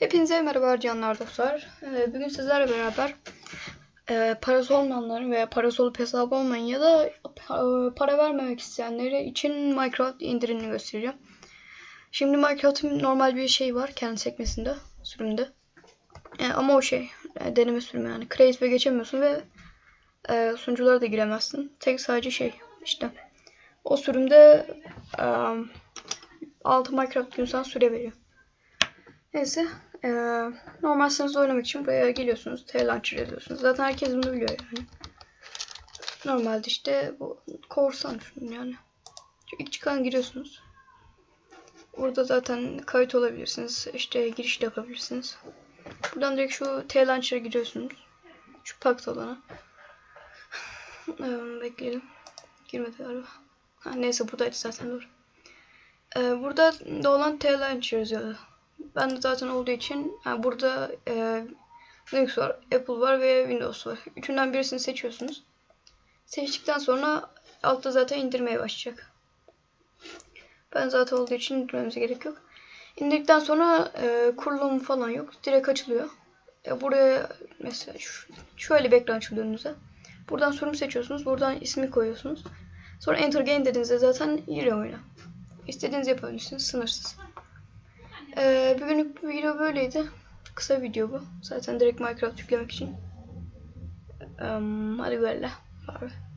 Hepinize merhaba canlar dostlar. Ee, Bugün sizlerle beraber e, parası olmayanların veya parası olup hesabı olmayan ya da e, para vermemek isteyenleri için Minecraft indirimini göstereceğim. Şimdi Minecraft'ın normal bir şey var kendi sekmesinde, sürümde. E, ama o şey, e, deneme sürümü yani. Create ve geçemiyorsun ve sunuculara da giremezsin. Tek sadece şey işte. O sürümde e, 6 Minecraft gün sana süre veriyor. Neyse. Ee, normal sınıfta oynamak için buraya geliyorsunuz. T-Launcher yazıyorsunuz. Zaten herkes bunu biliyor yani. Normalde işte bu korsan şunun yani. Şu ilk çıkan giriyorsunuz. Burada zaten kayıt olabilirsiniz. İşte giriş de yapabilirsiniz. Buradan direkt şu T-Launcher'a giriyorsunuz. Şu pakt olana. Ee, bekleyelim. Girmedi galiba. Ha, neyse buradaydı zaten dur. Ee, burada da olan T-Launcher yazıyordu. Ben de zaten olduğu için yani burada e, Linux var, Apple var ve Windows var. Üçünden birisini seçiyorsunuz. Seçtikten sonra altta zaten indirmeye başlayacak. Ben zaten olduğu için indirmemize gerek yok. İndirdikten sonra e, kurulum falan yok. Direkt açılıyor. E, buraya mesela şu, şöyle bir ekran açılıyor önünüze. Buradan sürüm seçiyorsunuz. Buradan ismi koyuyorsunuz. Sonra Enter Game dediğinizde zaten giriyor oyuna. İstediğiniz yapabilirsiniz. Sınırsız. Ee, bugünlük bu video böyleydi. Kısa video bu. Zaten direkt Minecraft yüklemek için. Ee, hadi böyle. Bye.